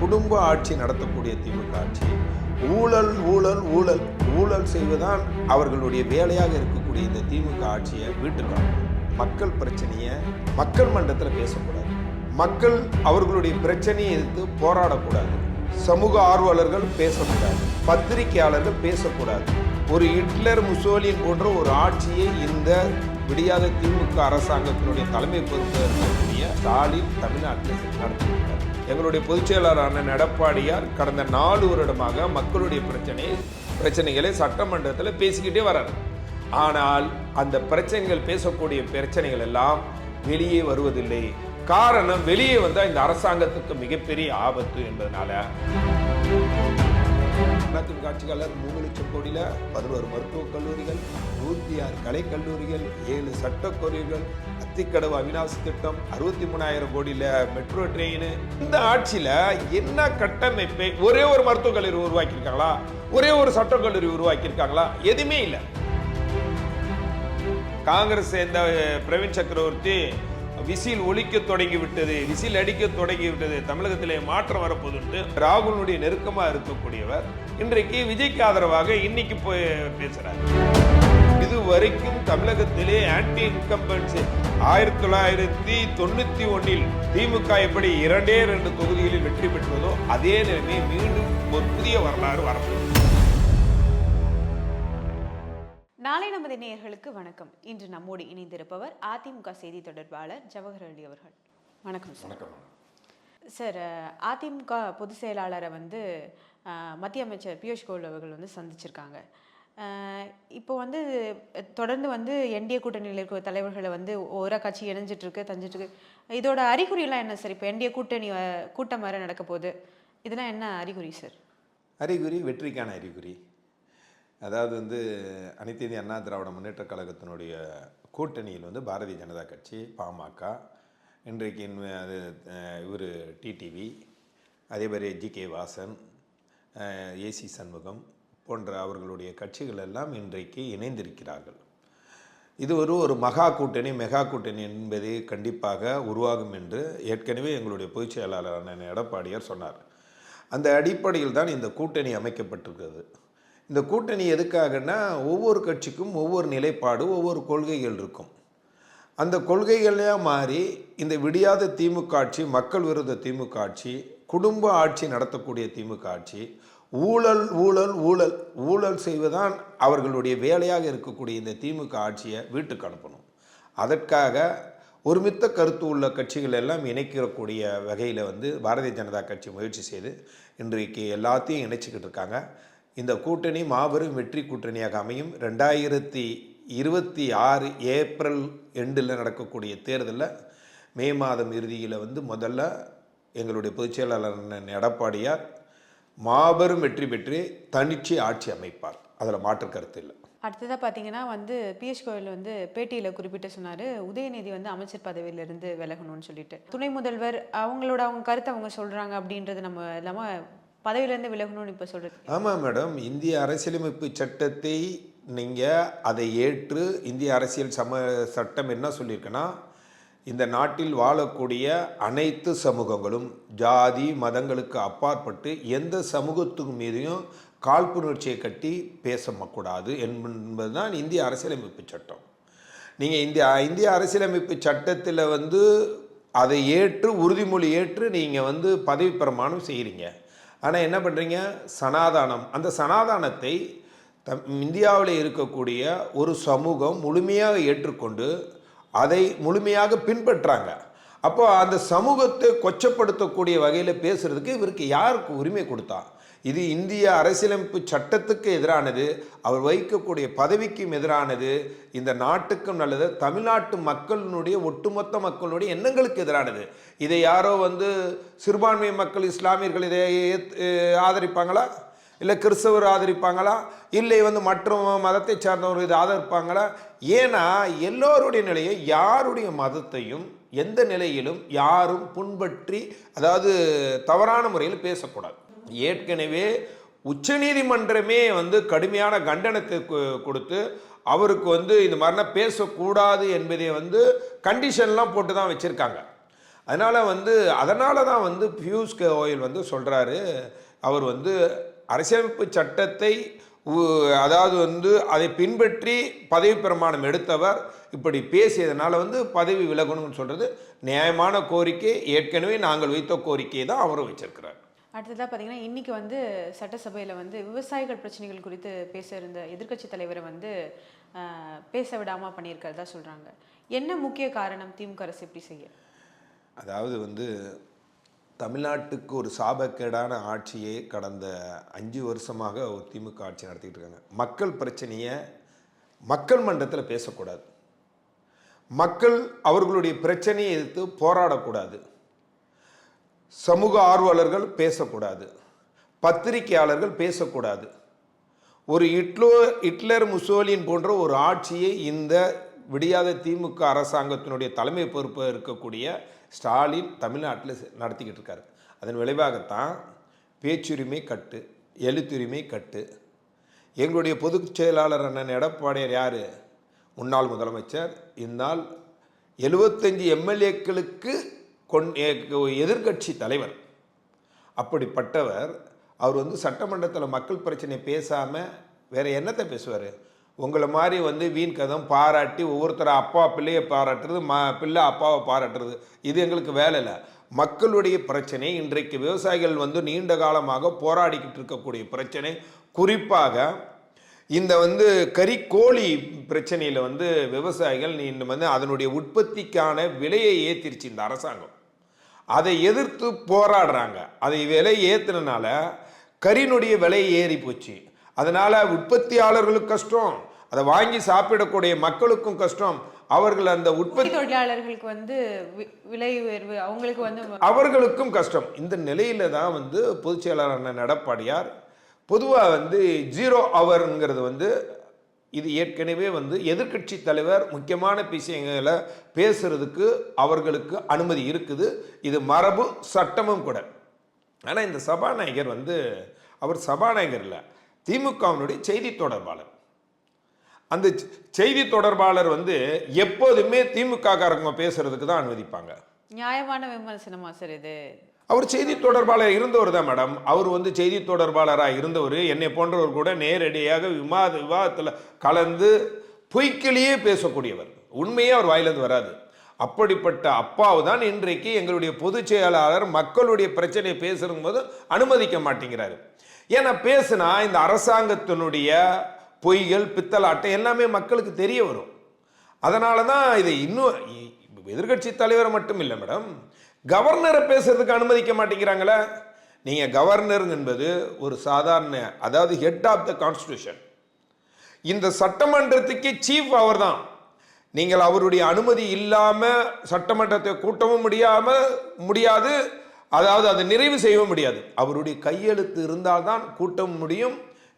குடும்ப ஆட்சி நடத்தக்கூடிய திமுக ஆட்சி. ஊழல் ஊழல் ஊழல் ஊழல் செய்வதுதான் அவர்களுடைய வேலையாக இருக்கக்கூடிய இந்த திமுக ஆட்சியை வீட்டுக்கு மக்கள் பிரச்சனையை மக்கள் மன்றத்தில் பேசக்கூடாது. மக்கள் அவர்களுடைய பிரச்சனையை எதிர்த்து போராடக்கூடாது. சமூக ஆர்வலர்கள் பேசக்கூடாது. பத்திரிகையாளர்கள் பேசக்கூடாது. ஒரு ஹிட்லர் முசோலின் போன்ற ஒரு ஆட்சியை இந்த விடியாத திமுக அரசாங்கத்தினுடைய தலைமை பொறுத்த இருக்கக்கூடிய ஸ்டாலின் தமிழ்நாட்டில் நடத்தியிருக்கிறார். எங்களுடைய பொதுச்செயலாளரான எடப்பாடியார் கடந்த நாலு வருடமாக மக்களுடைய பிரச்சனை பிரச்சனைகளை சட்டமன்றத்தில் பேசிக்கிட்டே வர்றார் ஆனால் அந்த பிரச்சனைகள் பேசக்கூடிய பிரச்சனைகள் எல்லாம் வெளியே வருவதில்லை. காரணம் வெளியே வந்தால் இந்த அரசாங்கத்துக்கு மிகப்பெரிய ஆபத்து என்பதனால. அதிமுக ஆட்சியாளர் மூணு லட்சம் கோடியில் பதினோரு மருத்துவக் கல்லூரிகள் நூற்றி ஆறு கலைக்கல்லூரிகள் ஏழு சட்டக் அத்திக்கடவு அவினாசி திட்டம் அறுபத்தி மூணாயிரம் கோடியில மெட்ரோ ட்ரெயின். இந்த ஆட்சியில என்ன கட்டமைப்பை ஒரே ஒரு மருத்துவக் கல்லூரி உருவாக்கியிருக்காங்களா? ஒரே ஒரு சட்டக் கல்லூரி உருவாக்கியிருக்காங்களா? எதுவுமே இல்லை. காங்கிரஸ் சேர்ந்த பிரவீன் சக்கரவர்த்தி விசில் ஒழிக்க தொடங்கி விட்டது விசில் அடிக்க தொடங்கி விட்டது தமிழகத்திலே மாற்றம் வரப்போகுதுன்ட்டு ராகுலுடைய நெருக்கமா இருக்கக்கூடியவர் இன்றைக்கு விஜய்க்கு ஆதரவாக இன்னைக்கு போய் பேசுகிறார் வரைக்கும் தமிழகத்திலே ஆன்டி இன்கம்பன்சி ஆயிரத்தி தொள்ளாயிரத்தி தொண்ணூத்தி ஒன்னில் திமுக எப்படி இரண்டே ரெண்டு தொகுதிகளில் வெற்றி பெற்றதோ அதே நிலைமை மீண்டும் ஒரு புதிய வரலாறு வரப்போகுது. நாளை நமது நேயர்களுக்கு வணக்கம். இன்று நம்மோடு இணைந்திருப்பவர் அதிமுக செய்தி தொடர்பாளர் ஜவஹர் அலி அவர்கள். வணக்கம் சார். வணக்கம். சார் அதிமுக பொதுச் செயலாளரை வந்து மத்திய அமைச்சர் பியூஷ் கோயல் அவர்கள் வந்து சந்திச்சிருக்காங்க. இப்போ வந்து தொடர்ந்து வந்து என்டிஏ கூட்டணியில் இருக்கிற தலைவர்களை வந்து ஒரு கட்சி இணைஞ்சிட்ருக்கு தஞ்சிட்ருக்கு. இதோட அறிகுறிலாம் என்ன சார்? இப்போ என்டிஏ கூட்டணி கூட்டம் வேற நடக்க போகுது இதெல்லாம் என்ன அறிகுறி சார்? அறிகுறி வெற்றிக்கான அறிகுறி. அதாவது வந்து அனைத்து இந்திய அண்ணா திராவிட முன்னேற்ற கழகத்தினுடைய கூட்டணியில் வந்து பாரதிய ஜனதா கட்சி பாமக இன்றைக்கு அது இவர் டிடிவி அதே மாதிரி G K Vasan AC Shanmugam போன்ற அவர்களுடைய கட்சிகள் எல்லாம் இன்றைக்கு இணைந்திருக்கிறார்கள். இது ஒரு ஒரு மகா கூட்டணி மெகா கூட்டணி என்பது கண்டிப்பாக உருவாகும் என்று ஏற்கனவே எங்களுடைய பொதுச் செயலாளரான எடப்பாடியார் சொன்னார். அந்த அடிப்படையில் தான் இந்த கூட்டணி அமைக்கப்பட்டிருக்கிறது. இந்த கூட்டணி எதுக்காகன்னா ஒவ்வொரு கட்சிக்கும் ஒவ்வொரு நிலைப்பாடு ஒவ்வொரு கொள்கைகள் இருக்கும். அந்த கொள்கைகளையாக மாறி இந்த விடியாத திமுக ஆட்சி மக்கள் விரோத திமுக ஆட்சி குடும்ப ஆட்சி நடத்தக்கூடிய திமுக ஆட்சி ஊழல் ஊழல் ஊழல் ஊழல் செய்வதுதான் அவர்களுடைய வேலையாக இருக்கக்கூடிய இந்த திமுக ஆட்சியை வீட்டுக்கு அனுப்பணும். அதற்காக ஒருமித்த கருத்து உள்ள கட்சிகள் எல்லாம் இணைக்கக்கூடிய வகையில் வந்து பாரதிய ஜனதா கட்சி முயற்சி செய்து இன்றைக்கு எல்லாத்தையும் இணைச்சிக்கிட்டு இருக்காங்க. இந்த கூட்டணி மாபெரும் வெற்றி கூட்டணியாக அமையும். ரெண்டாயிரத்தி இருபத்தி ஆறு ஏப்ரல் எண்டில் நடக்கக்கூடிய தேர்தலில் மே மாதம் இறுதியில் வந்து முதல்ல எங்களுடைய பொதுச் செயலாளர் எடப்பாடியார் மாபெரும் வெற்றி பெற்று தனிச்சு ஆட்சி அமைப்பார். அதில் மாற்று கருத்து இல்லை. அடுத்ததாக பார்த்தீங்கன்னா வந்து பியூஷ் கோயல் வந்து பேட்டியில் குறிப்பிட்டு சொன்னார் உதயநிதி வந்து அமைச்சர் பதவியிலிருந்து விலகணும்னு சொல்லிட்டு. துணை முதல்வர் அவங்களோட அவங்க கருத்தை அவங்க சொல்கிறாங்க அப்படின்றது நம்ம இல்லாமல் பதவியிலேருந்து விலகணும்னு இப்போ சொல்கிறது ஆமாம் மேடம் இந்திய அரசியலமைப்பு சட்டத்தை நீங்கள் அதை ஏற்று இந்திய அரசியல் சம சட்டம் என்ன சொல்லியிருக்குன்னா இந்த நாட்டில் வாழக்கூடிய அனைத்து சமூகங்களும் ஜாதி மதங்களுக்கு அப்பாற்பட்டு எந்த சமூகத்துக்கு மீதையும் காழ்ப்புணர்ச்சியை கட்டி பேசக்கூடாது என்பதுதான் இந்திய அரசியலமைப்பு சட்டம். நீங்கள் இந்திய இந்திய அரசியலமைப்பு சட்டத்தில் வந்து அதை ஏற்று உறுதிமொழி ஏற்று நீங்கள் வந்து பதவி பிரமாணம் செய்கிறீங்க ஆனால் என்ன பண்ணுறீங்க சனாதானம். அந்த சனாதானத்தை தம் இந்தியாவில் இருக்கக்கூடிய ஒரு சமூகம் முழுமையாக ஏற்றுக்கொண்டு அதை முழுமையாக பின்பற்றாங்க. அப்போ அந்த சமூகத்தை கொச்சப்படுத்தக்கூடிய வகையில் பேசுறதுக்கு இவருக்கு யாருக்கு உரிமை கொடுத்தா? இது இந்திய அரசியலமைப்பு சட்டத்துக்கு எதிரானது அவர் வைக்கக்கூடிய பதவிக்கும் எதிரானது இந்த நாட்டுக்கும் நல்லது தமிழ்நாட்டு மக்களினுடைய ஒட்டுமொத்த மக்களுடைய எண்ணங்களுக்கு எதிரானது. இதை யாரோ வந்து சிறுபான்மை மக்கள் இஸ்லாமியர்கள் இதை ஆதரிப்பாங்களா? இல்லை கிறிஸ்தவர் ஆதரிப்பாங்களா? இல்லை வந்து மற்ற மதத்தை சார்ந்தவர்கள் இது ஆதரிப்பாங்களா? ஏன்னா எல்லோருடைய நிலையை யாருடைய மதத்தையும் எந்த நிலையிலும் யாரும் புண்பற்றி அதாவது தவறான முறையில் பேசக்கூடாது. ஏற்கனவே உச்சநீதிமன்றமே வந்து கடுமையான கண்டனத்தை கொடுத்து அவருக்கு வந்து இந்த மாதிரிலாம் பேசக்கூடாது என்பதை வந்து கண்டிஷன்லாம் போட்டு தான் வச்சுருக்காங்க. அதனால் வந்து அதனால தான் வந்து பியூஷ் கோயல் வந்து சொல்கிறாரு அவர் வந்து அரசியலமைப்பு சட்டத்தை அதாவது வந்து அதை பின்பற்றி பதவி பிரமாணம் எடுத்தவர் இப்படி பேசியதுனால வந்து பதவி விலகணும்னு சொல்கிறது நியாயமான கோரிக்கை. ஏற்கனவே நாங்கள் வைத்த கோரிக்கையை தான் அவரும் வச்சிருக்கிறார். அடுத்ததாக பார்த்தீங்கன்னா இன்னைக்கு வந்து சட்டசபையில் வந்து விவசாயிகள் பிரச்சனைகள் குறித்து பேச இருந்த எதிர்க்கட்சி தலைவரை வந்து பேச விடாமல் பண்ணியிருக்கிறதா சொல்கிறாங்க என்ன முக்கிய காரணம் திமுக அரசு இப்படி செய்ய? அதாவது வந்து தமிழ்நாட்டுக்கு ஒரு சாபக்கேடான ஆட்சியை கடந்த அஞ்சு வருஷமாக ஒரு திமுக ஆட்சி நடத்திட்டு இருக்காங்க. மக்கள் பிரச்சனையை மக்கள் மன்றத்தில் பேசக்கூடாது. மக்கள் அவர்களுடைய பிரச்சனையை எதிர்த்து போராடக்கூடாது. சமூக ஆர்வலர்கள் பேசக்கூடாது. பத்திரிகையாளர்கள் பேசக்கூடாது. ஒரு இட்லோ ஹிட்லர் முசோலின் போன்ற ஒரு ஆட்சியை இந்த விடியாத திமுக அரசாங்கத்தினுடைய தலைமை பொறுப்பு இருக்கக்கூடிய ஸ்டாலின் தமிழ்நாட்டில் நடத்திக்கிட்டு இருக்காரு. அதன் விளைவாகத்தான் பேச்சுரிமை கட்டு எழுத்துரிமை கட்டு. எங்களுடைய பொதுச் செயலாளர் அண்ணன் எடப்பாடியார் யார்? முன்னாள் முதலமைச்சர் இந்நாள் எழுபத்தஞ்சு எம்எல்ஏக்களுக்கு கொண் எதிர்க்கட்சி தலைவர். அப்படிப்பட்டவர் அவர் வந்து சட்டமன்றத்தில் மக்கள் பிரச்சனை பேசாமல் வேறு என்னத்தை பேசுவார்? உங்களை மாதிரி வந்து வீண் கதம் பாராட்டி ஒவ்வொருத்தரை அப்பா பிள்ளையை பாராட்டுறது ம பிள்ளை அப்பாவை பாராட்டுறது இது எங்களுக்கு வேலை இல்லை. மக்களுடைய பிரச்சனை இன்றைக்கு விவசாயிகள் வந்து நீண்ட காலமாக போராடிக்கிட்டு இருக்கக்கூடிய பிரச்சனை. குறிப்பாக இந்த வந்து கறிக்கோழி பிரச்சனையில் வந்து விவசாயிகள் நீ வந்து அதனுடைய உற்பத்திக்கான விலையை ஏற்றிருச்சு இந்த அரசாங்கம். அதை எதிர்த்து போராடுறாங்க. அதை விலை ஏற்றுனனால கறினுடைய விலை ஏறி போச்சு அதனால உற்பத்தியாளர்களுக்கு கஷ்டம். அதை வாங்கி சாப்பிடக்கூடிய மக்களுக்கும் கஷ்டம். அவர்கள் அந்த உற்பத்தி தொழிலாளர்களுக்கு வந்து விலை உயர்வு அவங்களுக்கு வந்து அவர்களுக்கும் கஷ்டம். இந்த நிலையில தான் வந்து பொதுச் செயலாளர் அண்ணன் எடப்பாடியார் பொதுவாக வந்து ஜீரோ அவருங்கிறது வந்து இது ஏற்கனவே வந்து எதிர்க்கட்சி தலைவர் முக்கியமான விஷயங்களை பேசுறதுக்கு அவர்களுக்கு அனுமதி இருக்குது. இது மரபு சட்டமும் கூட. ஆனால் இந்த சபாநாயகர் வந்து அவர் சபாநாயகர் இல்லை. திமுகவினுடைய செய்தி தொடர்பாளர். அந்த செய்தி தொடர்பாளர் வந்து எப்போதுமே திமுக காரங்க பேசுறதுக்கு தான் அனுமதிப்பாங்க. நியாயமான விமர்சனமா சார் இது? அவர் செய்தி தொடர்பாளர் இருந்தவர் தான் மேடம். அவர் வந்து செய்தி தொடர்பாளராக இருந்தவர். என்னை போன்றவர் கூட நேரடியாக விவாத விவாதத்தில் கலந்து பொய்க்கிலேயே பேசக்கூடியவர். உண்மையே அவர் வாயிலிருந்து வராது. அப்படிப்பட்ட அப்பாவு தான் இன்றைக்கு எங்களுடைய பொதுச் செயலாளர் மக்களுடைய பிரச்சனையை பேசும் போது அனுமதிக்க மாட்டேங்கிறாரு. ஏன்னா பேசுனா இந்த அரசாங்கத்தினுடைய பொய்கள் பித்தலாட்டம் எல்லாமே மக்களுக்கு தெரிய வரும். அதனால தான் இதை இன்னும் எதிர்கட்சி தலைவர் மட்டும் இல்லை மேடம். கவர்னரை பேசுறதுக்கு அனுமதிக்க மாட்டேங்கிறாங்களே? நீங்கள் கவர்னர் என்பது ஒரு சாதாரண அதாவது ஹெட் ஆஃப் த கான்ஸ்டியூஷன் இந்த சட்டமன்றத்துக்கு சீஃப் அவர்தான் நீங்கள் அவருடைய அனுமதி இல்லாமல் சட்டமன்றத்தை கூட்டவும் முடியாமல் முடியாது. அதாவது அதை நிறைவு செய்யவும் முடியாது. அவருடைய கையெழுத்து இருந்தால்தான் கூட்டம் முடியும்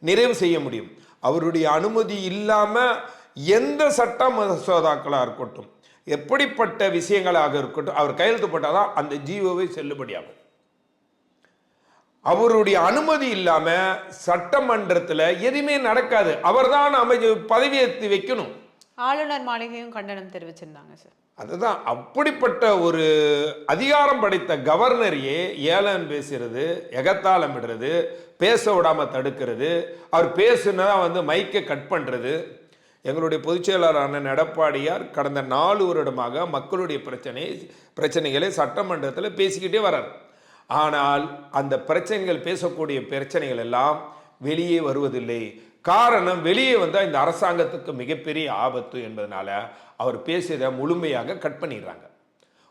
நிறைவு செய்ய முடியும். அவருடைய அனுமதி இல்லாமல் எந்த சட்ட மசோதாக்களாக இருக்கட்டும் எப்படிப்பட்ட விஷயங்களாக இருக்கட்டும் அவர் கையெழுத்து போட்டால் தான் அந்த ஜியோவை செல்லுபடியாகும். அவருடைய அனுமதி இல்லாமல் சட்டமன்றத்தில் எதுவுமே நடக்காது. அவர் தான் அமைச்சு பதவியேற்று வைக்கணும். ஆளுநர் மாளிகையும் கண்டனம் தெரிவிச்சிருந்தாங்க சார். அதுதான். அப்படிப்பட்ட ஒரு அதிகாரம் படைத்த கவர்னரையே ஏலம் பேசுறது எகத்தாளமிடுறது பேச விடாமல் தடுக்கிறது. அவர் பேசுனா வந்து மைக்கை கட் பண்ணுறது எங்களுடைய பொதுச் செயலாளர் எடப்பாடியார் கடந்த நாலு வருடமாக மக்களுடைய பிரச்சனை பிரச்சனைகளை சட்டமன்றத்தில் பேசிக்கிட்டே வர்றார் ஆனால் அந்த பிரச்சனைகள் பேசக்கூடிய பிரச்சனைகள் எல்லாம் வெளியே வருவதில்லை. காரணம் வெளியே வந்தால் இந்த அரசாங்கத்துக்கு மிகப்பெரிய ஆபத்து என்பதனால அவர் பேசியதை முழுமையாக கட் பண்ணிடுறாங்க.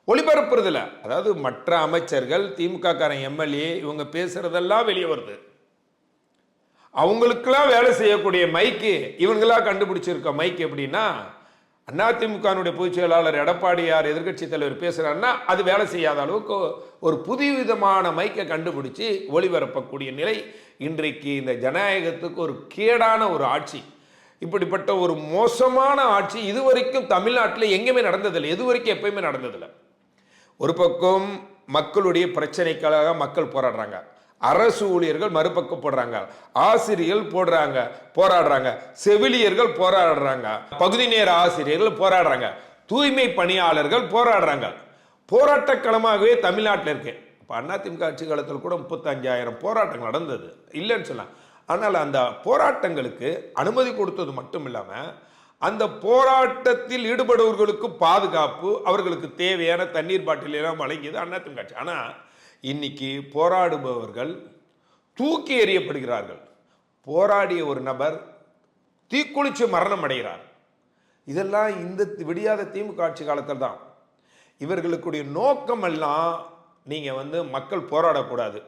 ஒளிபரப்புறதில்ல அதாவது மற்ற அமைச்சர்கள் திமுக காரன் எம்எல்ஏ இவங்க பேசுறதெல்லாம் வெளியே வருது. அவங்களுக்கெல்லாம் வேலை செய்யக்கூடிய மைக்கு இவங்களா கண்டுபிடிச்சிருக்க மைக் எப்படின்னா அதிமுகனுடைய பொதுச் செயலாளர் எடப்பாடியார் எதிர்கட்சி தலைவர் பேசுறாருன்னா அது வேலை செய்யாத அளவுக்கு ஒரு புதுவிதமான மைக்கை கண்டுபிடிச்சு ஒளிபரப்பக்கூடிய நிலை இன்றைக்கு இந்த ஜனநாயகத்துக்கு ஒரு கேடான ஒரு ஆட்சி. இப்படிப்பட்ட ஒரு மோசமான ஆட்சி இதுவரைக்கும் தமிழ்நாட்டில் எங்கேயுமே நடந்ததில்லை. இது வரைக்கும் எப்பயுமே நடந்ததில்லை. ஒரு பக்கம் மக்களுடைய பிரச்சனைக்காக மக்கள் போராடுறாங்க. அரசு ஊழியர்கள் மறுபக்கம் போடுறாங்க ஆசிரியர்கள் போடுறாங்க போராடுறாங்க. செவிலியர்கள் போராடுறாங்க. பகுதி நேர ஆசிரியர்கள் போராடுறாங்க. தூய்மை பணியாளர்கள் போராடுறாங்க. போராட்டக்களமாகவே தமிழ்நாட்டில் இருக்கு. இப்போ அதிமுக ஆட்சி காலத்தில் கூட முப்பத்தஞ்சாயிரம் போராட்டங்கள் நடந்தது. இல்லைன்னு சொல்லலாம் ஆனால் அந்த போராட்டங்களுக்கு அனுமதி கொடுத்தது மட்டும் இல்லாமல் அந்த போராட்டத்தில் ஈடுபடுபவர்களுக்கு பாதுகாப்பு அவர்களுக்கு தேவையான தண்ணீர் பாட்டில் எல்லாம் வழங்கியது அதிமுக ஆட்சி. ஆனால் இன்னைக்கு போராடுபவர்கள் தூக்கி எறியப்படுகிறார்கள். போராடிய ஒரு நபர் தீக்குளிச்சு மரணம் அடைகிறார். இதெல்லாம் இந்த விடியாத திமுக ஆட்சி காலத்தில் தான். இவர்களுக்குடைய நோக்கம் எல்லாம் நீங்கள் வந்து மக்கள் போராடக்கூடாது.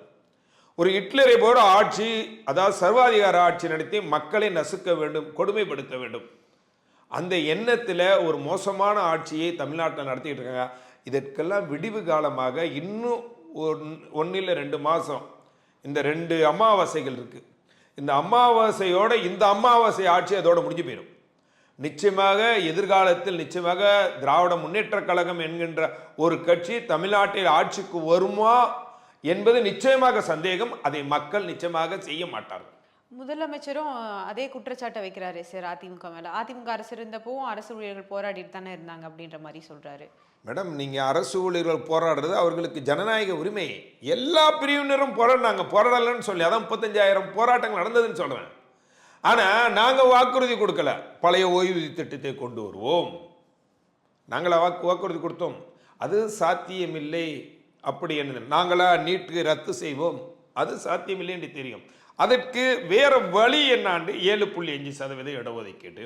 ஒரு ஹிட்லரை போல ஆட்சி அதாவது சர்வாதிகார ஆட்சி நடத்தி மக்களை நசுக்க வேண்டும் கொடுமைப்படுத்த வேண்டும். அந்த எண்ணத்தில் ஒரு மோசமான ஆட்சியை தமிழ்நாட்டில் நடத்திக்கிட்டு இருக்காங்க. இதற்கெல்லாம் விடிவு காலமாக இன்னும் ஒன்றில் ரெண்டு மாதம் இந்த ரெண்டு அமாவாசைகள் இருக்குது இந்த அமாவாசையோட இந்த அமாவாசை ஆட்சி அதோட முடிஞ்சு போயிடும். நிச்சயமாக எதிர்காலத்தில் நிச்சயமாக திராவிட முன்னேற்ற கழகம் என்கின்ற ஒரு கட்சி தமிழ்நாட்டில் ஆட்சிக்கு வருமா என்பது நிச்சயமாக சந்தேகம். அதை மக்கள் நிச்சயமாக செய்ய மாட்டார்கள். முதலமைச்சரும் அதே குற்றச்சாட்டை வைக்கிறாரு சார் அதிமுக மேல. அதிமுக அரசு இருந்தப்பவும் அரசு ஊழியர்கள் போராடிட்டு தானே இருந்தாங்க அப்படின்ற மாதிரி சொல்றாரு. மேடம் நீங்கள் அரசு ஊழியர்கள் போராடுறது அவர்களுக்கு ஜனநாயக உரிமை. எல்லா பிரிவினரும் போராடினாங்க போராடலன்னு சொல்லி. அதான் முப்பத்தஞ்சாயிரம் போராட்டங்கள் நடந்ததுன்னு சொல்கிறேன் ஆனால் நாங்கள் வாக்குறுதி கொடுக்கல. பழைய ஓய்வூதிய திட்டத்தை கொண்டு வருவோம். நாங்களா வாக்கு வாக்குறுதி கொடுத்தோம். அது சாத்தியமில்லை அப்படி என்ன நாங்களா நீட்டு ரத்து செய்வோம். அது சாத்தியமில்லை என்று தெரியும். அதற்கு வேற வழி என்னாண்டு? ஏழு புள்ளி அஞ்சு சதவீத இடஒதுக்கீடு.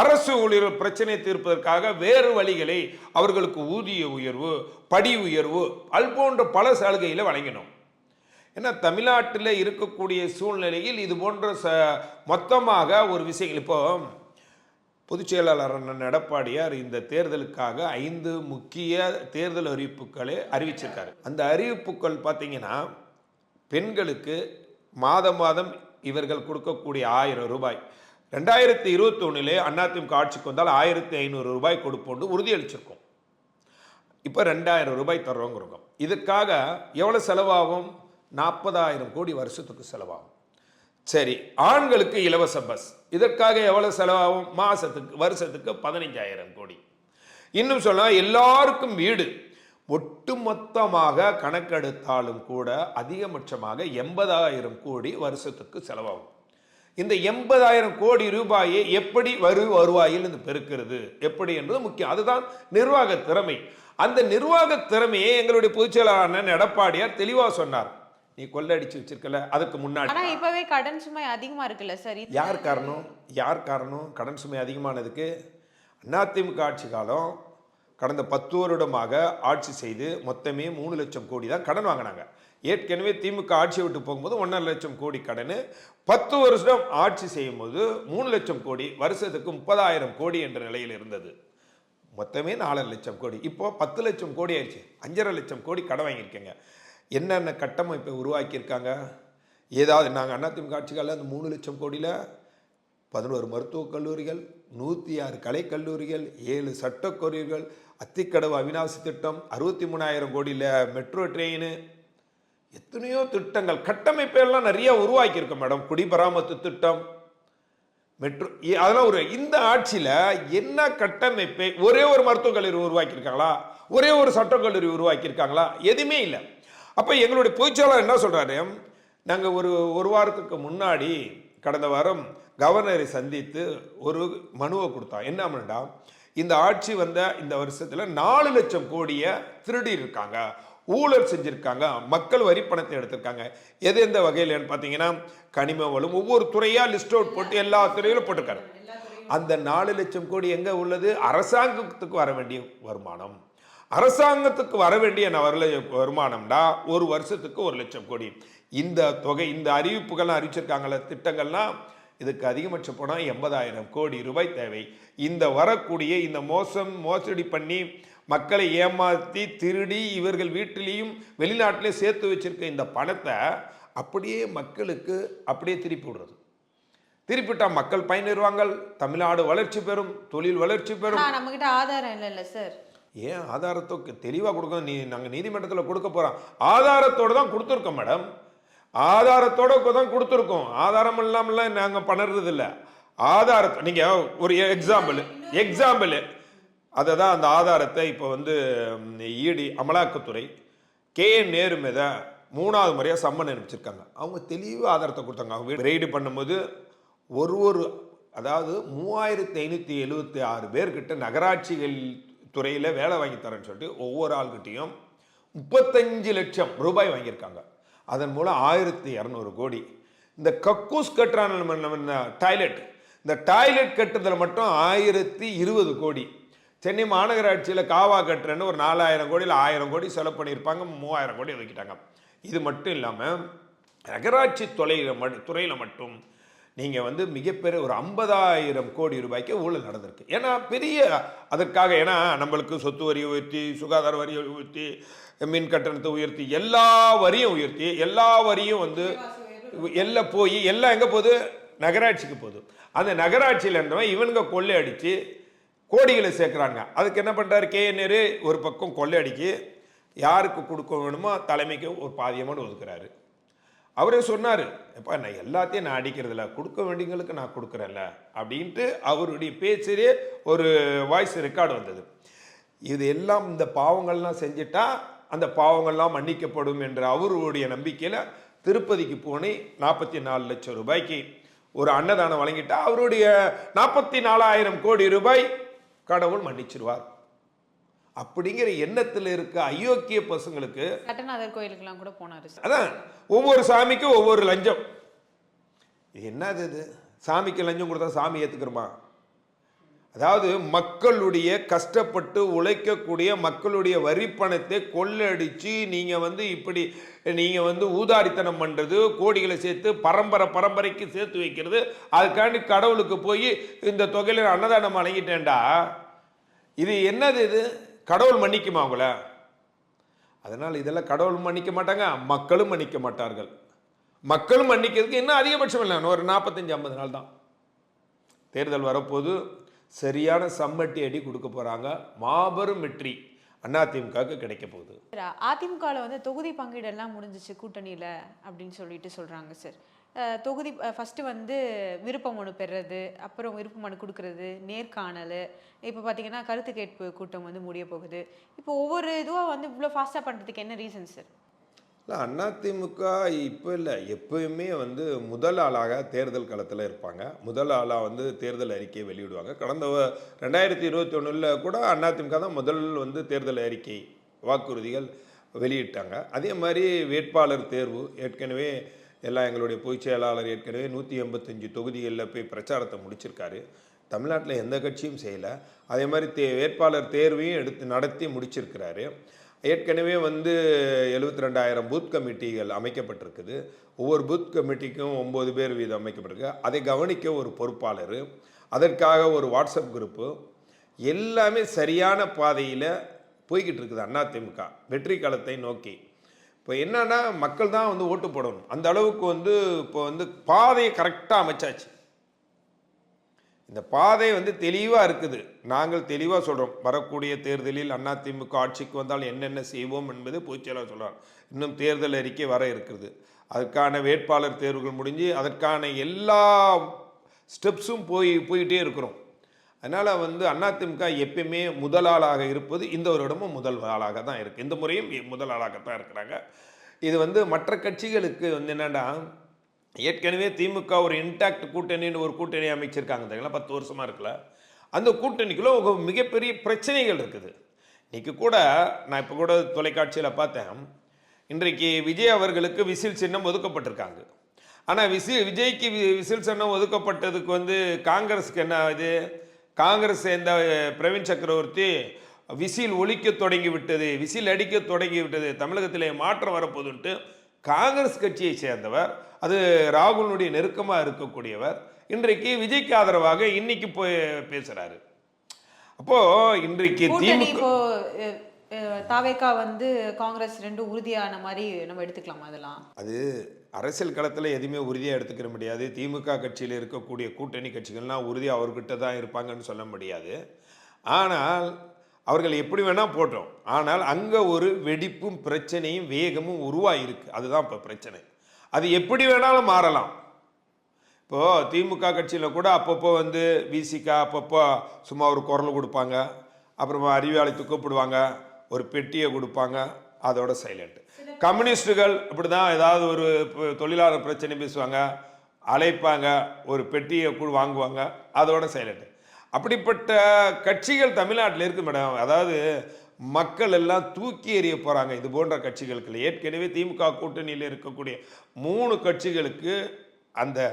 அரசு ஊழியர்கள் பிரச்சனை தீர்ப்பதற்காக வேறு வழிகளை அவர்களுக்கு ஊதிய உயர்வு படி உயர்வு அது போன்ற பல சலுகைகளை வழங்கினோம். ஏன்னா தமிழ்நாட்டில் இருக்கக்கூடிய சூழ்நிலையில் இது போன்ற ச மொத்தமாக ஒரு விஷயங்கள். இப்போ பொதுச் செயலாளர் அண்ணன் எடப்பாடியார் இந்த தேர்தலுக்காக ஐந்து முக்கிய தேர்தல் அறிவிப்புகளை அறிவிச்சிருக்காரு. அந்த அறிவிப்புகள் பார்த்தீங்கன்னா பெண்களுக்கு மாதம் மாதம் இவர்கள் கொடுக்கக்கூடிய ஆயிரம் ரூபாய். ரெண்டாயிரத்தி இருபத்தொன்னிலே அதிமுக ஆட்சிக்கு வந்தால் ஆயிரத்தி ஐநூறு ரூபாய் கொடுப்போம்னு உறுதியளிச்சிருக்கோம். இப்போ ரெண்டாயிரம் ரூபாய் தர்றோங்கிறோம் இதுக்காக எவ்வளோ செலவாகும்? நாற்பதாயிரம் கோடி வருஷத்துக்கு செலவாகும். சரி ஆண்களுக்கு இலவச பஸ் இதற்காக எவ்வளோ செலவாகும்? மாதத்துக்கு வருஷத்துக்கு பதினைஞ்சாயிரம் கோடி. இன்னும் சொன்னால் எல்லாருக்கும் வீடு. ஒட்டுமொத்தமாக கணக்கெடுத்தாலும் கூட அதிகபட்சமாக எண்பதாயிரம் கோடி வருஷத்துக்கு செலவாகும். இந்த எண்பதாயிரம் கோடி ரூபாயை எப்படி வரு வருவாயில் இருந்து பெருக்கிறது? எப்படி என்பது முக்கியம். அதுதான் நிர்வாக திறமை. அந்த நிர்வாக திறமையை எங்களுடைய பொதுச் செயலாளர் எடப்பாடியார் தெளிவாக சொன்னார். நீ கொள்ளடிச்சு வச்சிருக்கல அதுக்கு முன்னாடி. ஆனா இப்பவே கடன் சுமை அதிகமா இருக்குல்ல சார்? யார் காரணம்? யார் காரணம்? கடன் சுமை அதிகமானதுக்கு அதிமுக ஆட்சி காலம் கடந்த பத்து வருடமாக ஆட்சி செய்து மொத்தமே மூணு லட்சம் கோடி தான் கடன் வாங்கினாங்க. ஏற்கனவே திமுக ஆட்சியை விட்டு போகும்போது ஒன்றரை லட்சம் கோடி கடன். பத்து வருஷம் ஆட்சி செய்யும்போது மூணு லட்சம் கோடி வருஷத்துக்கு முப்பதாயிரம் கோடி என்ற நிலையில் இருந்தது. மொத்தமே நாலரை லட்சம் கோடி. இப்போ பத்து லட்சம் கோடி ஆயிடுச்சு. அஞ்சரை லட்சம் கோடி கடன் வாங்கியிருக்கேங்க. என்னென்ன கட்டமைப்பை உருவாக்கியிருக்காங்க? ஏதாவது நாங்கள் அதிமுக ஆட்சி காலில் அந்த மூணு லட்சம் கோடியில் பதினோரு மருத்துவக் கல்லூரிகள் நூற்றி ஆறு கலைக்கல்லூரிகள் ஏழு சட்டக் அத்திக்கடவு அவிநாசி திட்டம் அறுபத்தி மூணாயிரம் கோடியில் மெட்ரோ ட்ரெயின் எத்தனையோ திட்டங்கள் கட்டமைப்பெல்லாம் நிறைய உருவாக்கியிருக்கோம் மேடம். குடிபராமத்து திட்டம் மெட்ரோ அதெல்லாம் ஒரு இந்த ஆட்சியில் என்ன கட்டமைப்பை ஒரே ஒரு மருத்துவக் கல்லூரி உருவாக்கியிருக்காங்களா? ஒரே ஒரு சட்டக்கல்லூரி உருவாக்கியிருக்காங்களா? எதுவுமே இல்லை. அப்போ எங்களுடைய பொதுச்செயலாளர் என்ன சொல்கிறாரு நாங்கள் ஒரு ஒரு வாரத்துக்கு முன்னாடி கடந்த வாரம் கவர்னரை சந்தித்து ஒரு மனுவை கொடுத்தோம். என்ன பண்ணுடா இந்த ஆட்சி வந்த இந்த வருஷத்தில் நாலு லட்சம் கோடியை திருடி இருக்காங்க ஊழல் செஞ்சுருக்காங்க. மக்கள் வரி பணத்தை எடுத்திருக்காங்க. எது எந்த வகையிலன்னு பார்த்தீங்கன்னா கனிம வளம் ஒவ்வொரு துறையாக லிஸ்ட் அவுட் போட்டு எல்லா துறையிலும் போட்டிருக்காரு. அந்த நாலு லட்சம் கோடி எங்கே உள்ளது? அரசாங்கத்துக்கு வர வேண்டிய வருமானம். அரசாங்கத்துக்கு வர வேண்டிய வரல வருமானம்னா ஒரு வருஷத்துக்கு ஒரு லட்சம் கோடி. இந்த தொகை இந்த அறிவிப்புகள்லாம் அறிவிச்சிருக்காங்களே திட்டங்கள்லாம் இதுக்கு அதிகபட்சம் போனால் எண்பதாயிரம் கோடி ரூபாய் தேவை. இந்த வரக்கூடிய இந்த மோசம் மோசடி பண்ணி மக்களை ஏமாற்றி திருடி இவர்கள் வீட்டிலையும் வெளிநாட்டிலையும் சேர்த்து வச்சிருக்க இந்த பணத்தை அப்படியே மக்களுக்கு அப்படியே திருப்பி விடுறது. திருப்பிட்டா மக்கள் பயனெறுவாங்கள் தமிழ்நாடு வளர்ச்சி பெறும் தொழில் வளர்ச்சி பெறும். நம்ம கிட்ட ஆதாரம் இல்லைல்ல சார். ஏன் ஆதாரத்துக்கு தெளிவாக கொடுக்கணும்? நீ நாங்கள் நீதிமன்றத்தில் கொடுக்க போகிறோம் ஆதாரத்தோடு தான் கொடுத்துருக்கோம் மேடம். ஆதாரத்தோட தான் கொடுத்துருக்கோம். ஆதாரம் இல்லாமலாம் நாங்கள் பண்ணுறது இல்லை ஆதாரத்தை நீங்கள் ஒரு எக்ஸாம்பிள் எக்ஸாம்பிள் அதை தான் அந்த ஆதாரத்தை இப்போ வந்து இடி அமலாக்கத்துறை கே. என். நேரு மீத மூணாவது முறையாக சம்மன் அனுப்பிச்சிருக்காங்க. அவங்க தெளிவு ஆதாரத்தை கொடுத்தாங்க. அவங்க ரெய்டு பண்ணும்போது ஒரு ஒரு அதாவது மூவாயிரத்தி ஐநூற்றி எழுபத்தி ஆறு பேர்கிட்ட நகராட்சிகள் துறையில் வேலை வாங்கி தரேன்னு சொல்லிட்டு ஒவ்வொரு ஆள்கிட்டையும் முப்பத்தஞ்சு லட்சம் ரூபாய் வாங்கியிருக்காங்க. அதன் மூலம் ஆயிரத்தி இரநூறு கோடி. இந்த கக்கூஸ் கட்டுறான டாய்லெட். இந்த டாய்லெட் கட்டுறதுல மட்டும் ஆயிரத்தி இருபது கோடி. சென்னை மாநகராட்சியில் காவா கட்டுறேன்னு ஒரு நாலாயிரம் கோடியில் ஆயிரம் கோடி செலவு பண்ணியிருப்பாங்க மூவாயிரம் கோடி ஒதுக்கிட்டாங்க. இது மட்டும் இல்லாமல் நகராட்சி தொலையில் மட் துறையில் மட்டும் நீங்கள் வந்து மிகப்பெரிய ஒரு ஐம்பதாயிரம் கோடி ரூபாய்க்கு ஊழல் நடந்திருக்கு. ஏன்னா பெரிய அதற்காக ஏன்னா நம்மளுக்கு சொத்து வரி உயர்த்தி சுகாதார வரி உயர்த்தி மின் கட்டணத்தை உயர்த்தி எல்லா வரியும் உயர்த்தி எல்லா வரியும் வந்து எல்லாம் போய் எல்லாம் எங்கே போகுது? நகராட்சிக்கு போகுது. அந்த நகராட்சியில் இருந்தவன் இவனுங்க கொள்ளை அடித்து கோடிகளை சேர்க்குறாங்க அதுக்கு என்ன பண்ணுறாரு கே நேரு ஒரு பக்கம் கொள்ளை அடிக்கி யாருக்கு கொடுக்க வேணுமோ தலைமைக்கு ஒரு பாதியமான ஒதுக்குறாரு. அவரே சொன்னார் எப்பா நான் எல்லாத்தையும் நான் அடிக்கிறதில்ல. கொடுக்க வேண்டியங்களுக்கு நான் கொடுக்குறேன்ல. அப்படின்ட்டு அவருடைய பேச்சிலே ஒரு வாய்ஸ் ரெக்கார்டு வந்தது. இது எல்லாம் இந்த பாவங்கள்லாம் செஞ்சிட்டா அந்த பாவங்கள்லாம் மன்னிக்கப்படும் என்ற அவருடைய நம்பிக்கையில் திருப்பதிக்கு போனே நாற்பத்தி நாலு லட்சம் ரூபாய்க்கு. ஒரு அன்னதானம் வழங்கிட்டா அவருடைய நாற்பத்தி நாலாயிரம் கோடி ரூபாய் கடவுள் மன்னிச்சிருவார். அப்படிங்கிற எண்ணத்தில் இருக்க அயோக்கிய பசங்களுக்கு கோயிலுக்கெல்லாம் கூட போனாரு அதான் ஒவ்வொரு சாமிக்கும் ஒவ்வொரு லஞ்சம். என்னது இது? சாமிக்கு லஞ்சம் கொடுத்தா சாமி ஏற்றுக்கிறோமா அதாவது மக்களுடைய கஷ்டப்பட்டு உழைக்கக்கூடிய மக்களுடைய வரி பணத்தை கொள்ளடிச்சு நீங்கள் வந்து இப்படி நீங்கள் வந்து ஊதாரித்தனம் பண்ணுறது கோடிகளை சேர்த்து பரம்பரை பரம்பரைக்கு சேர்த்து வைக்கிறது அதுக்காண்டி கடவுளுக்கு போய் இந்த தொகையில் அன்னதானம் வழங்கிட்டேன்டா. இது என்னது இது? கடவுள் மன்னிக்குமா அவங்கள அதனால் இதெல்லாம் கடவுள் மன்னிக்க மாட்டாங்க மக்களும் மன்னிக்க மாட்டார்கள். மக்களும் மன்னிக்கிறதுக்கு இன்னும் அதிகபட்சம் இல்லை ஒரு நாற்பத்தஞ்சு ஐம்பது நாள் தான். தேர்தல் வரப்போது சரியான சம்மட்டி அடி கொடுக்க போகிறாங்க மாபெரும் வெற்றி அதிமுகவுக்கு கிடைக்க போகுது. அதிமுகவில் வந்து தொகுதி பங்கீடெல்லாம் முடிஞ்சிச்சு கூட்டணியில் அப்படின்னு சொல்லிட்டு சொல்கிறாங்க சார். தொகுதி ஃபஸ்ட்டு வந்து விருப்ப மனு பெறுறது அப்புறம் விருப்ப மனு கொடுக்கறது நேர்காணல் இப்போ பார்த்தீங்கன்னா கருத்து கேட்பு கூட்டம் வந்து முடிய போகுது. இப்போ ஒவ்வொரு இதுவாக வந்து இவ்வளோ ஃபாஸ்ட்டாக பண்ணுறதுக்கு என்ன ரீசன் சார்? இல்லை அதிமுக இப்போ இல்லை. எப்பயுமே வந்து முதல் ஆளாக தேர்தல் களத்தில் இருப்பாங்க. முதல் ஆளாக வந்து தேர்தல் அறிக்கையை வெளியிடுவாங்க. கடந்த ரெண்டாயிரத்தி இருபத்தி ஒன்றில் கூட அதிமுக தான் முதல் வந்து தேர்தல் அறிக்கை வாக்குறுதிகள் வெளியிட்டாங்க. அதே மாதிரி வேட்பாளர் தேர்வு ஏற்கனவே எல்லாம் எங்களுடைய பொதுச் செயலாளர் ஏற்கனவே நூற்றி எண்பத்தஞ்சு தொகுதிகளில் போய் பிரச்சாரத்தை முடிச்சிருக்காரு. தமிழ்நாட்டில் எந்த கட்சியும் செய்யலை. அதே மாதிரி தே வேட்பாளர் தேர்வையும் எடுத்து நடத்தி முடிச்சிருக்கிறாரு. ஏற்கனவே வந்து எழுபத்தி ரெண்டாயிரம் பூத் கமிட்டிகள் அமைக்கப்பட்டிருக்குது. ஒவ்வொரு பூத் கமிட்டிக்கும் ஒம்பது பேர் வீதம் அமைக்கப்பட்டிருக்கு. அதை கவனிக்க ஒரு பொறுப்பாளர் அதற்காக ஒரு வாட்ஸ்அப் குரூப்பு எல்லாமே சரியான பாதையில் போய்கிட்டு இருக்குது அதிமுக வெற்றி களத்தை நோக்கி. இப்போ என்னன்னா மக்கள் தான் வந்து ஓட்டு போடணும். அந்த அளவுக்கு வந்து இப்போ வந்து பாதையை கரெக்டாக அமைச்சாச்சு. இந்த பாதை வந்து தெளிவாக இருக்குது. நாங்கள் தெளிவாக சொல்கிறோம் வரக்கூடிய தேர்தலில் அதிமுக ஆட்சிக்கு வந்தால் என்னென்ன செய்வோம் என்பது பொதுச்செயலாளர் சொல்கிறார் இன்னும் தேர்தல் அறிக்கை வர இருக்கிறது. அதுக்கான வேட்பாளர் தேர்வுகள் முடிஞ்சு அதற்கான எல்லா ஸ்டெப்ஸும் போய் போயிட்டே இருக்கிறோம். அதனால் வந்து அதிமுக எப்பயுமே முதல் ஆளாக இருப்பது இந்த வருடமும் முதல் ஆளாக தான் இருக்குது இந்த முறையும் முதல் ஆளாக தான் இருக்கிறாங்க. இது வந்து மற்ற கட்சிகளுக்கு வந்து என்னென்னா ஏற்கனவே திமுக ஒரு இன்டாக்ட் கூட்டணின்னு ஒரு கூட்டணி அமைச்சிருக்காங்க தெரியுங்களா? பத்து வருஷமாக இருக்குல்ல. அந்த கூட்டணிக்குள்ளே ஒரு மிகப்பெரிய பிரச்சனைகள் இருக்குது. இன்றைக்கி கூட நான் இப்போ கூட தொலைக்காட்சியில் பார்த்தேன். இன்றைக்கு விஜய் அவர்களுக்கு விசில் சின்னம் ஒதுக்கப்பட்டிருக்காங்க. ஆனால் விசி விஜய்க்கு வி- விசில் சின்னம் ஒதுக்கப்பட்டதுக்கு வந்து காங்கிரஸுக்கு என்ன இது காங்கிரஸ் சேர்ந்த பிரவீன் சக்கரவர்த்தி விசில் ஒழிக்க தொடங்கி விட்டது விசில் அடிக்க தொடங்கி விட்டது தமிழகத்திலே மாற்றம் வரப்போகுதுன்ட்டு காங்கிரஸ் கட்சியை சேர்ந்தவர் அது ராகுலுடைய நெருக்கமாக இருக்கக்கூடியவர். இன்றைக்கு விஜய்க்கு ஆதரவாக இன்னைக்கு போய் பேசுறாரு. அப்போ இன்றைக்கு திமுக இப்போ அஹ், அஹ், தாவேகா வந்து காங்கிரஸ் ரெண்டும் உறுதியான மாதிரி நம்ம எடுத்துக்கலாமா அதெல்லாம். அது அரசியல் களத்தில் எதுவுமே உறுதியாக எடுத்துக்கிற முடியாது. திமுக கட்சியில் இருக்கக்கூடிய கூட்டணி கட்சிகள்லாம் உறுதியாக அவர்கிட்ட தான் இருப்பாங்கன்னு சொல்ல முடியாது. ஆனால் அவர்கள் எப்படி வேணால் போட்டோம். ஆனால் அங்கே ஒரு வெடிப்பும் பிரச்சனையும் வேகமும் உருவாயிருக்கு. அதுதான் இப்போ பிரச்சனை. அது எப்படி வேணாலும் மாறலாம். இப்போது திமுக கட்சியில் கூட அப்பப்போ வந்து விசிகா அப்பப்போ சும்மா ஒரு குரல் கொடுப்பாங்க. அப்புறமா அறிவாலயத்தை கூப்பிடுவாங்க. ஒரு பெட்டியை கொடுப்பாங்க. அதோட சைலண்ட் கம்யூனிஸ்டுகள் இப்படி தான் ஏதாவது ஒரு தொழிலாளர் பிரச்சனை பேசுவாங்க. அழைப்பாங்க. ஒரு பெட்டியை வாங்குவாங்க. அதோட சைலண்ட் அப்படிப்பட்ட கட்சிகள் தமிழ்நாட்டில் இருக்கு மேடம். அதாவது மக்கள் எல்லாம் தூக்கி எறிய போகிறாங்க இது போன்ற கட்சிகளுக்கு ஏற்கனவே திமுக கூட்டணியில் இருக்கக்கூடிய மூணு கட்சிகளுக்கு அந்த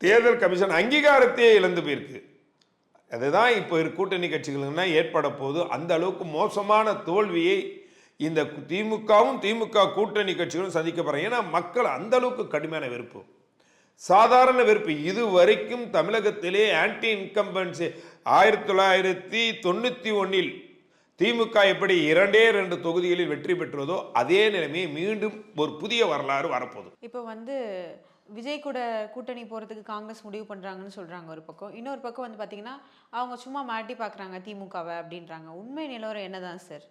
தேர்தல் கமிஷன் அங்கீகாரத்தையே இழந்து போயிருக்கு. அதுதான் இப்போ இரு கூட்டணி கட்சிகளுக்குன்னா ஏற்பட போது அந்த அளவுக்கு மோசமான தோல்வியை இந்த திமுகவும் திமுக கூட்டணி கட்சிகளும் சந்திக்க போகிறாங்க ஏன்னா மக்கள் அந்த அளவுக்கு கடுமையான வெறுப்பு. சாதாரண வெறுப்பு. இது வரைக்கும் தமிழகத்திலே ஆன்டி இன்கம்பன்சி ஆயிரத்தி தொள்ளாயிரத்தி தொண்ணூற்றி ஒன்றில் திமுக எப்படி இரண்டே ரெண்டு தொகுதிகளில் வெற்றி பெற்றதோ அதே நிலைமையை மீண்டும் ஒரு புதிய வரலாறு வரப்போகுது. இப்போ வந்து விஜய் கூட கூட்டணி போகிறதுக்கு காங்கிரஸ் முடிவு பண்ணுறாங்கன்னு சொல்கிறாங்க ஒரு பக்கம். இன்னொரு பக்கம் வந்து பார்த்தீங்கன்னா அவங்க சும்மா மாட்டி பார்க்குறாங்க திமுகவை அப்படின்றாங்க. உண்மை நிலவரம் என்னதான் சார்?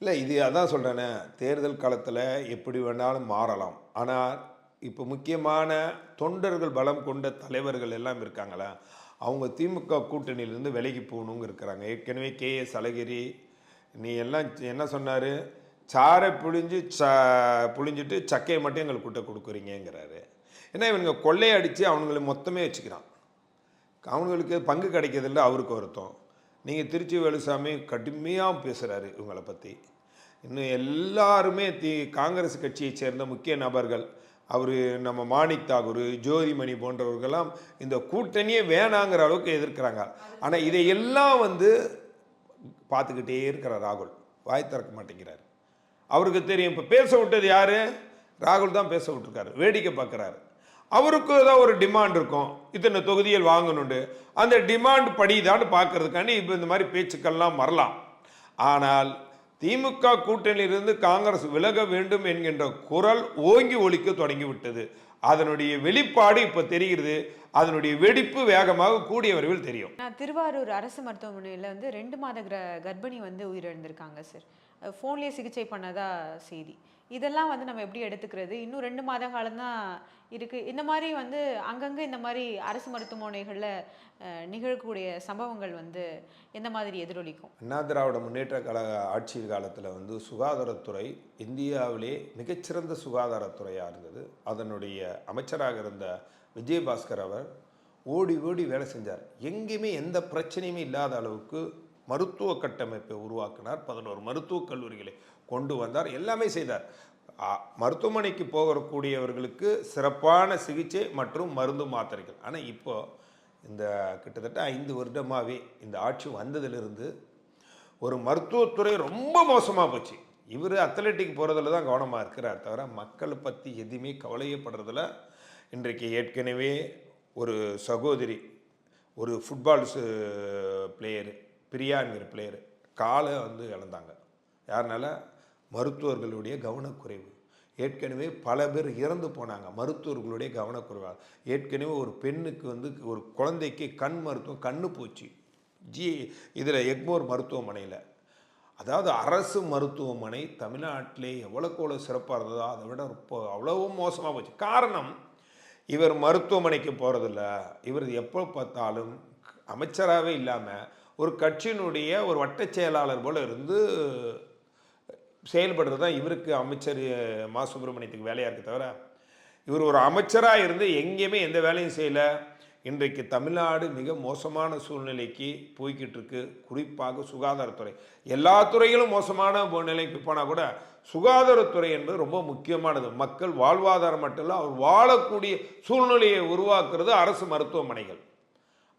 இல்லை இது அதான் சொல்கிறேனே தேர்தல் காலத்தில் எப்படி வேணாலும் மாறலாம். ஆனால் இப்போ முக்கியமான தொண்டர்கள் பலம் கொண்ட தலைவர்கள் எல்லாம் இருக்காங்களா? அவங்க திமுக கூட்டணியிலேருந்து விலகி போகணுங்க இருக்கிறாங்க. ஏற்கனவே கே. எஸ். அழகிரி நீ எல்லாம் என்ன சொன்னார்? சாரை புழிஞ்சு ச புழிஞ்சிட்டு சக்கையை மட்டும் எங்களுக்கு கூட்ட கொடுக்குறீங்கங்கிறாரு. ஏன்னா இவனுங்க கொள்ளையடித்து அவனுங்களை மொத்தமே வச்சுக்கிறான். அவனுங்களுக்கு பங்கு கிடைக்கிறதில்ல அவருக்கு வருத்தம். நீங்கள் திருச்சி வேலுசாமி கடுமையாக பேசுகிறாரு இவங்களை பற்றி இன்னும் எல்லாருமே தி காங்கிரஸ் கட்சியை சேர்ந்த முக்கிய நபர்கள் அவர் நம்ம மாணிக் தாகூர் ஜோதிமணி போன்றவர்கள்லாம் இந்த கூட்டணியே வேணாங்கிற அளவுக்கு எதிர்க்கிறாங்க. ஆனால் இதையெல்லாம் வந்து பார்த்துக்கிட்டே இருக்கிறார் ராகுல். வாய் திறக்க மாட்டேங்கிறார். அவருக்கு தெரியும் இப்போ பேச விட்டது யார்? ராகுல் தான் பேச விட்டுருக்காரு. வேடிக்கை பார்க்குறாரு. அவருக்கு ஏதாவது ஒரு டிமாண்ட் இருக்கும். இத்தனை தொகுதிகள் வாங்கணுண்டு அந்த டிமாண்ட் படிதான்னு பார்க்கறதுக்காண்டி இப்போ இந்த மாதிரி பேச்சுக்கள்லாம் வரலாம். ஆனால் திமுக கூட்டணியிலிருந்து காங்கிரஸ் விலக வேண்டும் என்கின்ற குரல் ஓங்கி ஒழிக்க தொடங்கிவிட்டது. அதனுடைய வெளிப்பாடு இப்போ தெரிகிறது. அதனுடைய வெடிப்பு வேகமாக கூடிய வரைவில் தெரியும். திருவாரூர் அரசு மருத்துவமனையில் வந்து ரெண்டு மாத கர்ப்பிணி வந்து உயிரிழந்திருக்காங்க சார். ஃபோன்லேயே சிகிச்சை பண்ணதா செய்தி. இதெல்லாம் வந்து நம்ம எப்படி எடுத்துக்கிறது? இன்னும் ரெண்டு மாத காலம்தான் இருக்குது இந்த மாதிரி வந்து அங்கங்கே இந்த மாதிரி அரசு மருத்துவமனைகளில் நிகழக்கூடிய சம்பவங்கள் வந்து எந்த மாதிரி எதிரொலிக்கும்? அண்ணா திராவிட முன்னேற்ற கழக ஆட்சி காலத்தில் வந்து சுகாதாரத்துறை இந்தியாவிலே மிகச்சிறந்த சுகாதாரத்துறையாக இருந்தது. அதனுடைய அமைச்சராக இருந்த விஜயபாஸ்கர் அவர் ஓடி ஓடி வேலை செஞ்சார். எங்கேயுமே எந்த பிரச்சனையுமே இல்லாத அளவுக்கு மருத்துவ கட்டமைப்பை உருவாக்கினார். பதினோரு மருத்துவக் கல்லூரிகளை கொண்டு வந்தார். எல்லாமே செய்தார். மருத்துவமனைக்கு போகக்கூடியவர்களுக்கு சிறப்பான சிகிச்சை மற்றும் மருந்து மாத்திரைகள். ஆனால் இப்போது இந்த கிட்டத்தட்ட ஐந்து வருடமாகவே இந்த ஆட்சி வந்ததிலிருந்து ஒரு மருத்துவத்துறை ரொம்ப மோசமாக போச்சு. இவர் அத்லெட்டிக் போகிறதுல தான் கவனமாக இருக்கிறார் தவிர மக்களை பற்றி எதுவுமே கவலையப்படுறதில் இன்றைக்கு ஏற்கனவே ஒரு சகோதரி ஒரு ஃபுட்பால் பிளேயரு பிரியாங்கிற பிளேயரு காலை வந்து இழந்தாங்க. யாருனால? மருத்துவர்களுடைய கவனக்குறைவு. ஏற்கனவே பல பேர் இறந்து போனாங்க. மருத்துவர்களுடைய கவனக்குறைவால். ஏற்கனவே ஒரு பெண்ணுக்கு வந்து ஒரு குழந்தைக்கு கண் மருத்துவம் கண்ணு போச்சு. ஜி இதில் எக்மோர் மருத்துவமனையில். அதாவது அரசு மருத்துவமனை தமிழ்நாட்டிலே எவ்வளோக்கு எவ்வளோ சிறப்பாக இருந்ததோ அதை விட இப்போ அவ்வளோ மோசமாக போச்சு. காரணம் இவர் மருத்துவமனைக்கு போகிறதில்ல இவர் எப்போ பார்த்தாலும் அமைச்சராகவே இல்லாமல் ஒரு கட்சியினுடைய ஒரு வட்டச் செயலாளர் போல் இருந்து செயல்படுறது தான் இவருக்கு அமைச்சர் மா. சுப்பிரமணியத்துக்கு வேலையாக இருக்க தவிர இவர் ஒரு அமைச்சராக இருந்து எங்கேயுமே எந்த வேலையும் செய்யலை. இன்றைக்கு தமிழ்நாடு மிக மோசமான சூழ்நிலைக்கு போய்கிட்டு இருக்கு குறிப்பாக சுகாதாரத்துறை. எல்லா துறைகளும் மோசமான நிலைக்கு போனால் கூட சுகாதாரத்துறை என்பது ரொம்ப முக்கியமானது. மக்கள் வாழ்வாதாரம் மட்டும் இல்லை அவர் வாழக்கூடிய சூழ்நிலையை உருவாக்குறது அரசு மருத்துவமனைகள்.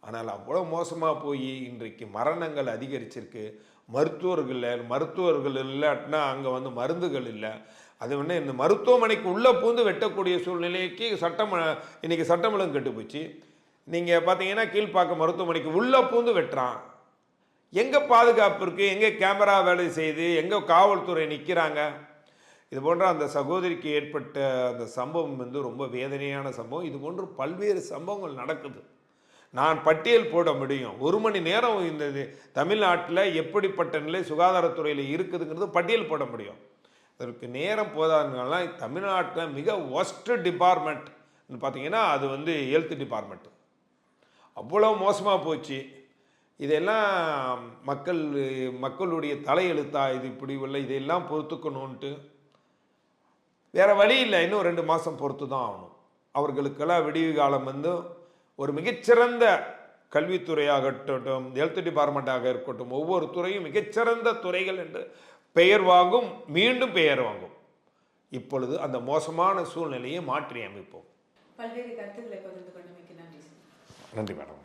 ஆனால் அவ்வளோ மோசமாக போய் இன்றைக்கு மரணங்கள் அதிகரிச்சிருக்கு. மருத்துவர்கள் இல்லை மருத்துவர்கள் இல்லாட்டினா அங்கே வந்து மருந்துகள் இல்லை. அது வந்து இந்த மருத்துவமனைக்கு உள்ளே பூந்து வெட்டக்கூடிய சூழ்நிலைக்கு சட்டம் இன்னைக்கு சட்டமலம் கெட்டு போச்சு. நீங்கள் பார்த்தீங்கன்னா கீழ்ப்பாக்க மருத்துவமனைக்கு உள்ளே பூந்து வெட்டுறான். எங்கே பாதுகாப்பு இருக்குது எங்கே கேமரா வேலை செய்யுது? எங்கே காவல்துறை நிற்கிறாங்க இது போன்ற அந்த சகோதரிக்கு ஏற்பட்ட அந்த சம்பவம் வந்து ரொம்ப வேதனையான சம்பவம். இது போன்று பல்வேறு சம்பவங்கள் நடக்குது. நான் பட்டியல் போட முடியும். ஒரு மணி நேரம் இந்த இது தமிழ்நாட்டில் எப்படிப்பட்ட நிலை சுகாதாரத்துறையில் இருக்குதுங்கிறது பட்டியல் போட முடியும். அதற்கு நேரம் போதாதுனால தமிழ்நாட்டில் மிக ஒஸ்ட் டிபார்ட்மெண்ட் பார்த்தீங்கன்னா அது வந்து ஹெல்த் டிபார்ட்மெண்ட் அவ்வளோ மோசமாக போச்சு. இதெல்லாம் மக்கள் மக்களுடைய தலையெழுத்தா இது இப்படி உள்ள இதையெல்லாம் பொறுத்துக்கணுன்ட்டு வேறு வழி இல்லை. இன்னும் ரெண்டு மாதம் பொறுத்து தான் ஆகணும். அவர்களுக்கெல்லாம் விடிவு காலம் வந்து ஒரு மிகச்சிறந்த கல்வித்துறையாகட்டும் ஹெல்த் டிபார்ட்மெண்ட்டாக இருக்கட்டும் ஒவ்வொரு துறையும் மிகச்சிறந்த துறைகள் என்று பெயர் வாங்கும் மீண்டும் பெயர் வாங்கும். இப்பொழுது அந்த மோசமான சூழ்நிலையை மாற்றி அமைப்போம். பல்வேறு கருத்துக்களை நன்றி மேடம்.